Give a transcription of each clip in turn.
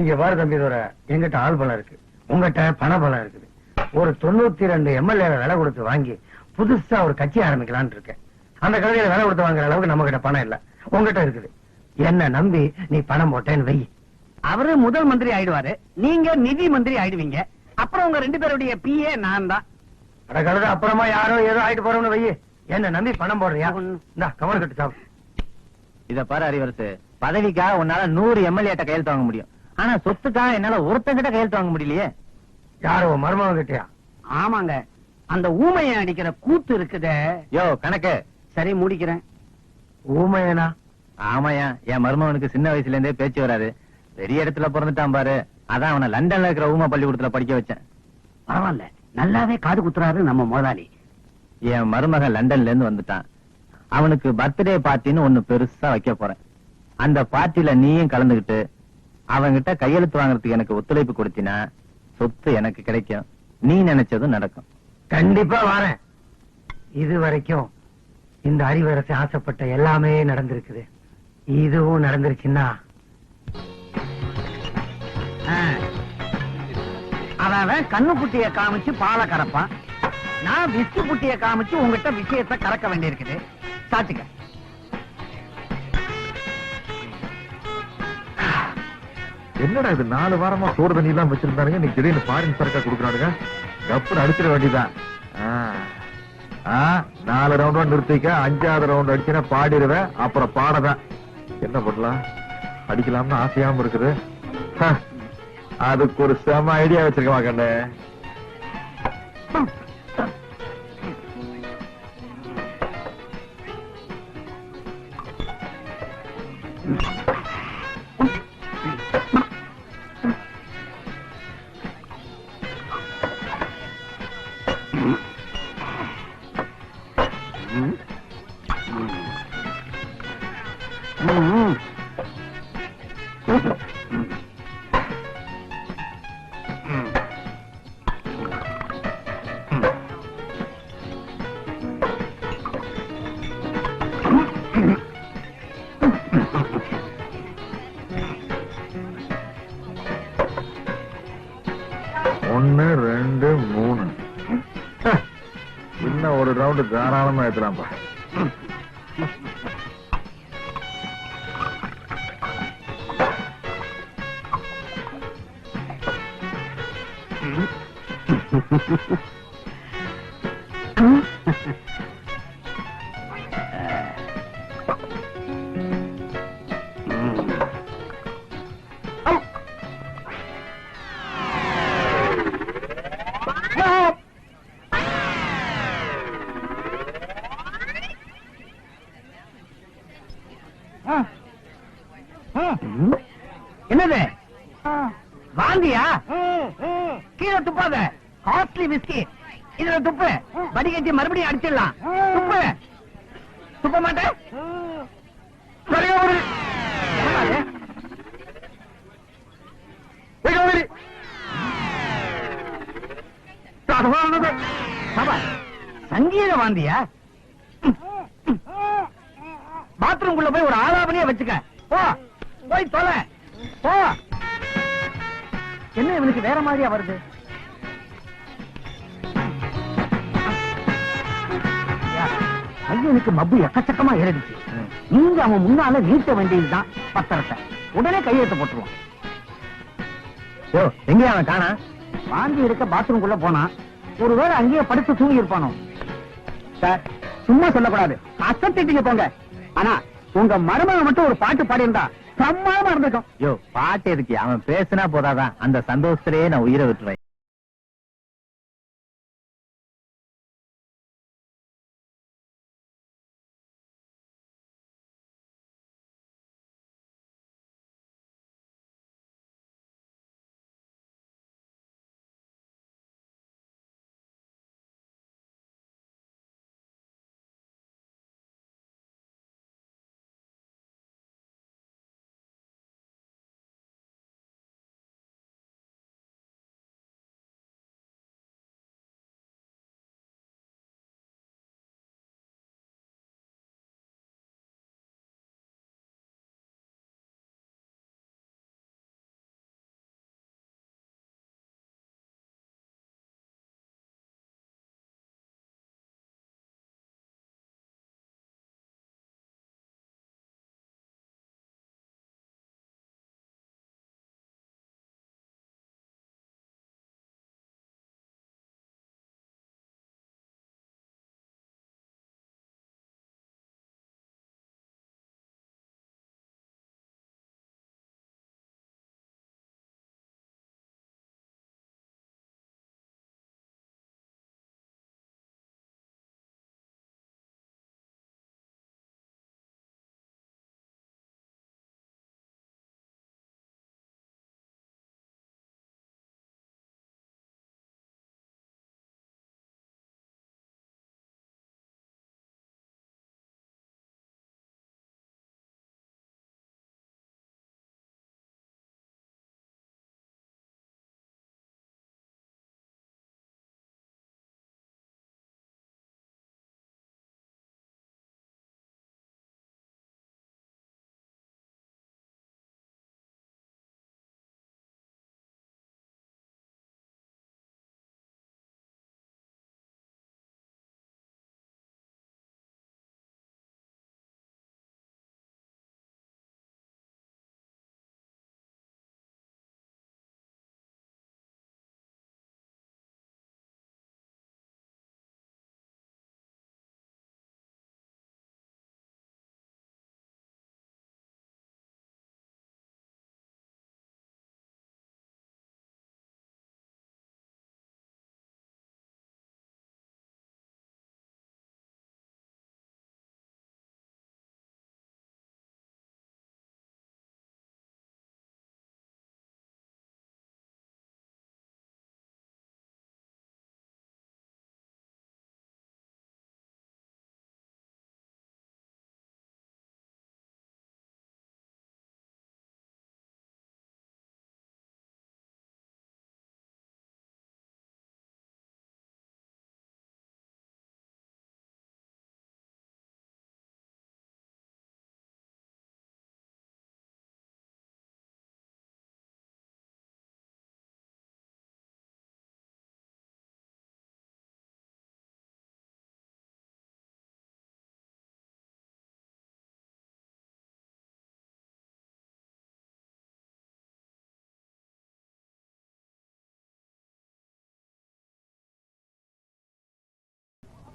இங்க பாரு தம்பி தோற எங்கிட்ட ஆள் பலம் இருக்கு. உங்ககிட்ட பண பலம் இருக்குது. ஒரு தொண்ணூத்தி ரெண்டு எம்எல்ஏ விலை கொடுத்து வாங்கி புதுசா ஒரு கட்சி ஆரம்பிக்கலாம்னு இருக்கேன். அந்த கடையில விலை கொடுத்து வாங்குற அளவுக்கு நம்ம கிட்ட பணம் இல்ல. உங்ககிட்ட இருக்குது. என்ன நம்பி நீ பணம் போட்டேன்னு வை. அவரு முதல் மந்திரி ஆயிடுவாரு. நீங்க நிதி மந்திரி ஆயிடுவீங்க. அப்புறம் உங்க ரெண்டு பேருடைய பிஏ நான் தான். அட கழுத அப்புறமா யாரோ ஏதோ ஆயிட்டு போறோம்னு வை. என்ன நம்பி பணம் போடுறியா? இந்தா கமல் கட்டு சாப்பிடு இத பாரு அறிவரசு பதவிக்காக உன்னால நூறு எம்எல்ஏட்ட கையெழுத்து வாங்க முடியும். ஆனா சொத்துக்காக என்னால ஒருத்தங்கிட்ட கையெழுத்து வாங்க முடியலையே. யாரோ மருமகன் கிட்டயா? ஆமாங்க. அந்த ஊமையை அடிக்கிற கூத்து இருக்குதே. யோ கணக்கு. சரி முடிக்கிறேன். ஊமையனா? ஆமாயா என் மருமகனுக்கு சின்ன வயசுல இருந்தே பேச்சு வராது. பெரிய இடத்துல பிறந்துட்டான் பாரு. அதான் அவனை லண்டன்ல இருக்கிற ஊமை பள்ளிக்கூடத்துல படிக்க வச்சேன். பரவாயில்ல. நல்லாவே காது குத்துறாரு நம்ம முதலாளி. என் மருமகன் லண்டன்ல இருந்து வந்துட்டான். அவனுக்கு பர்த்டே பார்ட்டின்னு ஒண்ணு பெருசா வைக்க போறேன். அந்த பார்ட்டில நீயும் கலந்துகிட்டு அவன்கிட்ட கையெழுத்து வாங்குறதுக்கு எனக்கு ஒத்துழைப்பு கொடுத்தினா சொத்து எனக்கு கிடைக்கும். நீ நினைச்சதும் நடக்கும். கண்டிப்பா வரேன். இது வரைக்கும் இந்த அறிவரசு ஆசைப்பட்ட எல்லாமே நடந்திருக்குது. இதுவும் நடந்துருச்சுன்னா அவன் கண்ணு குட்டிய காமிச்சு பாலை கறப்பான். நான் விஸ்கு குட்டிய காமிச்சு உங்ககிட்ட விஷயத்த கறக்க வேண்டியிருக்குது. சாத்துக்க. என்னடா இது நாலு வாரமா சோறு தண்ணி எல்லாம் வச்சிருந்தானுங்க நீ திடீர்னு ஃபாரின் சரக்கா கொடுக்கறானுங்க. கப்புன்னு அடிச்சிட வேண்டியதான் ஆ. ஆ, நாலு ரவுண்ட் நிறுத்திக்க அஞ்சாவது ரவுண்ட் அடிச்சுனா பாடிடுவேன் அப்புறம் பாடதான். என்ன பண்ணலாம்? அடிக்கலாம்னு ஆசையாம இருக்குது. அதுக்கு ஒரு செம ஐடியா வச்சிருக்கமா கண்ணு இன்னும் ஒரு ரவுண்டு தாராளமா ஏத்தலாம்ப்பா என்னது காஸ்ட்லி விஸ்கி இதுல துப்பு. வடிகட்டி மறுபடியும் அடிச்சிடலாம். துப்பு. துப்ப மாட்டேன் ஒரு சங்கீத வாந்தியா? பாத்ரூம்குள்ள போய் ஒரு ஆலாபனையா வச்சுக்க. போ. போய் தொலை. போ. என்ன இவனுக்கு வேற மாதிரியா வருது? பையனுக்கு மப்பு எக்கச்சக்கமா ஏறிடுச்சு. நீங்க அவன் முன்னால நீட்ட வேண்டியதுதான் பத்திரத்தை. உடனே கையெழுத்து போட்டுருவான். யோ எங்கேயா அவன் காணா வாந்தி எடுக்க பாத்ரூம்குள்ள போனா ஒருவேளை அங்கேயே படுத்து தூங்கி இருப்பானோ? சார் சும்மா சொல்லக்கூடாது. அசத்திட்டீங்க போங்க. ஆனா உங்க மருமகன் மட்டும் ஒரு பாட்டு பாடியிருந்தா பிரம்மாதமா இருந்திருக்கும். யோ பாட்டு எதுக்கு? அவன் பேசினா போதாதான் அந்த சந்தோஷத்திலேயே நான் உயிரை விட்டுருவேன்.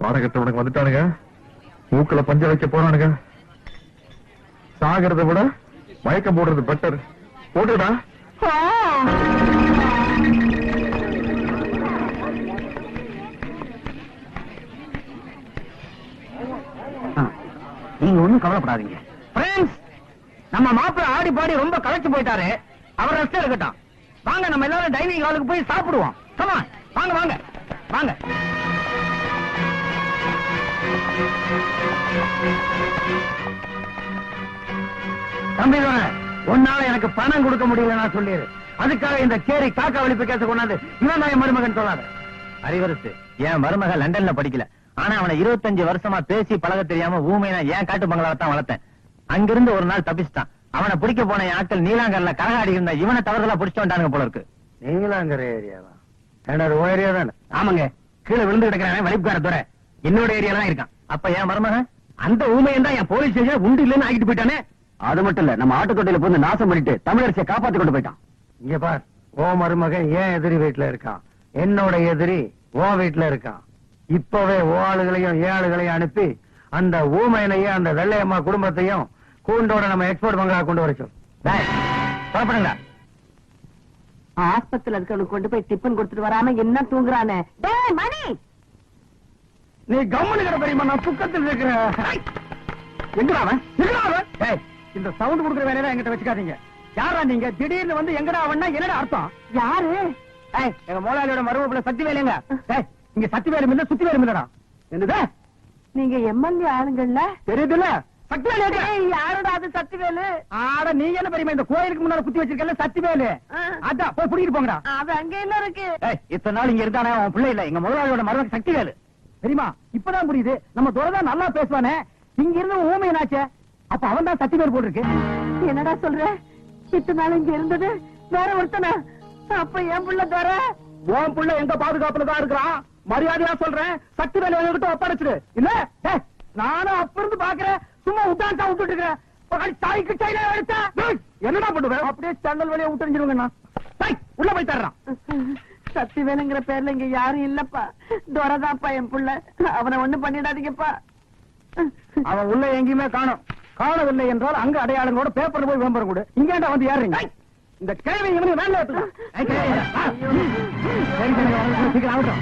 பாடகட்டவனுக்கு வந்துட்டானுங்க. மூக்குல பஞ்ச வைக்க போறானுங்க. சாகிறத விட மயக்கம் போடுறது பெட்டர் போட்டுடா ஆ, நீங்க ஒண்ணும் கவலைப்படாதீங்க. நம்ம மாப்பிள்ள ஆடி பாடி ரொம்ப களைச்சு போயிட்டாரு. அவர் ரெஸ்ட் இருக்கட்டும். வாங்க நம்ம எல்லாரும் டைனிங் ஹாலுக்கு போய் சாப்பிடுவோம். வாங்க வாங்க. வாங்க. உன்னால எனக்கு பணம் கொடுக்க முடியல நான் சொல்லிடு அதுக்காக இந்த சேரி காக்கா வலிப்பு கேச கொண்டாந்து இவன் தான் என் மருமகன் சொல்லாத. அறிவரசு என் மருமக லண்டன்ல படிக்கல. ஆனா அவனை 25 வருஷமா பேசி பழக தெரியாம ஊமையா ஏன் காட்டு பங்களாவை தான் வளர்த்தேன். அங்கிருந்து ஒரு நாள் தப்பிச்சிட்டான். அவனை பிடிக்க போன என் ஆட்கள் நீலாங்கர்ல கரகாடி இருந்த இவனை தவறுதலா பிடிச்சு வந்தானுங்க போல இருக்கு. நீங்களாங்கிற ஏரியாவா? ஏன்னா ஏரியா தானே ஆமாங்க. கீழே விழுந்து கிடக்கிறவன் வலிப்புக்கார துறை என்னோட ஏரியால தான் இருக்கான். அப்ப என் மருமக அந்த ஊமையன் தான் என் போலீஸ் ஸ்டேஷன் உண்டு இல்லைன்னு ஆகிட்டு போயிட்டானே? அது மட்டும் இல்ல நம்ம ஆட்டுக்கொட்டையில போய் நாசம் பண்ணிட்டு தமிழரசியை காப்பாத்தி கொண்டு போயிட்டான். இங்க பார் ஓ மருமகன் ஏன் எதிரி வீட்டுல இருக்கான்? என்னோட எதிரி ஓ வீட்டுல இருக்கான். இப்பவே ஓ ஆளுகளையும் ஏ ஆளுகளையும் அனுப்பி அந்த ஊமையனையும் அந்த வெள்ளையம்மா குடும்பத்தையும் கூண்டோட நம்ம எக்ஸ்போர்ட் பங்களா கொண்டு வர சொல். புறப்படுங்க. ஆஸ்பத்திரியில இருக்கவனுக்கு கொண்டு போய் டிஃபன் கொடுத்துட்டு வராம என்ன தூங்குறானே? டேய் மணி! நீ கம்முனு கிட பெரியமா நான் துக்கத்தில் இருக்கிறேன். எங்கடா அவன்? எங்கடா அவன்? ஏய், இந்த சவுண்ட் கொடுக்குற வேலையெல்லாம் என்கிட்ட வச்சுக்காதீங்க. யாரா நீங்க? திடீர்னு வந்து எங்கடா அவன்னா என்னடா அர்த்தம்? யாரு? ஏய், எங்க முதலாளியோட மருமப்புல சக்தி வேலைங்க ஏய், இங்க சக்தி வேலும் இல்ல சுத்தி வேலும் இல்லடா என்னது? நீங்க எம்எல்ஏ ஆளுங்கள்ல? தெரியுதுல்ல? வேலு யாரோட அது சத்துவேலு ஆட நீங்க என்ன பெரியமா இந்த கோயிலுக்கு முன்னால குத்தி வச்சிருக்கல சக்தி வேலு? ஆ. அதான் போய் புடிக்கிட்டு போங்கடா. அது அங்க என்ன இருக்கு? இத்தனை நாள் இங்க இருந்தானே அவன் பிள்ளை இல்ல. எங்க முதலாளியோட மருமக சக்தி வேலு. தெரியுமா? இப்பதான் புரியுது. நம்ம துரைதான் நல்லா பேசுவானே. இங்க இருந்து ஊமையனாச்சே அப்ப அவன் தான் சக்தி வேல் போட்டிருக்கு. என்னடா சொல்ற? இத்தனை நாள் இங்க இருந்தது. வேற ஒருத்தனா? அப்ப என் புள்ள தர? உன் புள்ள எங்க பாதுகாப்புல தான் இருக்கிறான் மரியாதையா சொல்றேன். சக்தி வேலை என்கிட்ட ஒப்படைச்சிடு. இல்ல? நானும் அப்ப இருந்து பாக்குறேன். சும்மா உட்டான்டா விட்டுட்டு இருக்கிறேன் தாய்க்கு கையில எடுத்தா என்னடா பண்ணுவேன் அப்படியே சன்னல் வழியா விட்டுருந்துருவேன் உள்ள போய் தர்றான் சத்தி வேணுங்கிற பேர்ல இங்க யாரும் இல்லப்பா. துரதாப்பா என் புள்ள. அவனை ஒண்ணு பண்ணிடாதீங்கப்பா. அவன் உள்ள எங்கேயுமே காணும். காணவில்லை என்றால் அங்க அடையாளங்களோட பேப்பர்ல போய் விளம்பரம் கொடு இங்கேண்டா வந்து ஏறுறீங்க. இந்த கிழமை இவனுக்கு வேலை சீக்கிரம் ஆகட்டும்.